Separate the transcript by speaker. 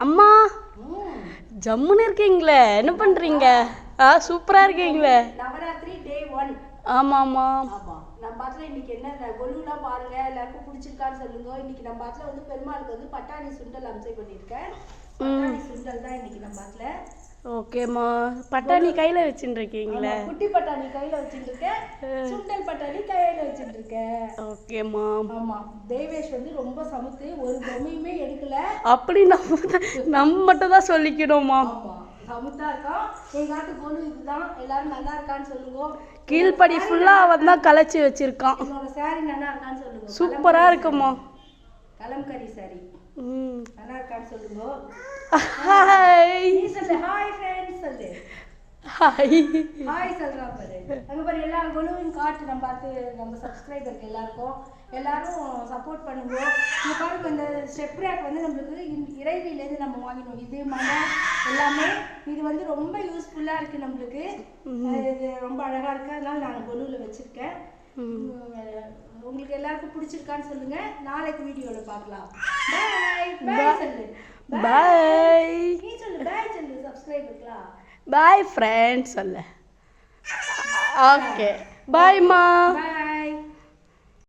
Speaker 1: அம்மா. ஜம்முன்னு இருக்கீங்களே என்ன பண்றீங்க? ஆ சூப்பரா இருக்கீங்களே.
Speaker 2: நவராத்திரி டே ஒன்
Speaker 1: ஆமாம்மா.
Speaker 2: ஆமா. நம்ம பாத்துல இன்னைக்கு என்ன கொலுலாம் பாருங்க எல்லாருக்கும் பிடிச்சிருக்கான்னு சொல்லுங்க. இன்னைக்கு நம்ம பாத்துல வந்து பெருமாளுக்கு வந்து பட்டாணி சுண்டல் அம்சை பண்ணியிருக்கேன். பட்டாணி சுண்டல் தான் இன்னைக்கு நம்ம பாத்துல
Speaker 1: ஓகேம்மா. பட்டாணி கையில வச்சுட்டு இருக்கீங்களே.
Speaker 2: ஆமா, குட்டி பட்டாணி கையில வச்சுட்டு இருக்கேன். சுண்டல் பட்டாணி கையில இருக்கேன்
Speaker 1: ஓகேம்மா
Speaker 2: ஆமா தேவேஷ் வந்து ரொம்ப சமத்து ஒரு பொம்மையுமே எடுக்கல.
Speaker 1: அப்படி நம்ம நம்ம மட்டும் தான் சொல்லிக்கணுமா
Speaker 2: சமத்தா இருக்கான். எங்க ஆட்டு கொலு இதுதான் எல்லாரும் நல்லா இருக்கான்னு சொல்லுங்க.
Speaker 1: கீழ்ப்படி ஃபுல்லா அவன் தான் கலைச்சி வச்சிருக்கான்.
Speaker 2: என்னோட சாரி நல்லா இருக்கான்னு சொல்லுங்க.
Speaker 1: சூப்பரா இருக்குமா
Speaker 2: கலம்கரி சாரி
Speaker 1: ம்.
Speaker 2: நல்லா இருக்கான்னு சொல்லுங்க.
Speaker 1: ஹாய்
Speaker 2: ஹாய் ஃப்ரெண்ட்ஸ் சொல்லு
Speaker 1: ஹாய்
Speaker 2: ஹாய் சொல்றா பாரு அங்க பாரு எல்லா கொலுவையும் காட்டு நம்ம பார்த்து நம்ம சப்ஸ்கிரைபருக்கு எல்லாருக்கும் எல்லாரும் சப்போர்ட் பண்ணுங்க. இங்க பாருங்க இந்த ஸ்டெப் ரேக் வந்து நம்மளுக்கு இறைவிலேருந்து நம்ம வாங்கினோம். இது மலை எல்லாமே இது வந்து ரொம்ப யூஸ்ஃபுல்லா இருக்கு நம்மளுக்கு. இது ரொம்ப அழகா இருக்கு. அதனால நான் கொலுவில் வச்சிருக்கேன். உங்களுக்கு எல்லாருக்கும் பிடிச்சிருக்கான்னு சொல்லுங்க. நாளைக்கு வீடியோல பார்க்கலாம். பாய் பாய் சொல்லு.
Speaker 1: பாய்
Speaker 2: நீ சொல்லு பாய் சொல்லு சப்ஸ்கிரைபருக்கலாம்
Speaker 1: பாய் ஃப்ரெண்ட்ஸ் சொல்ல. ஓகே பாய்மா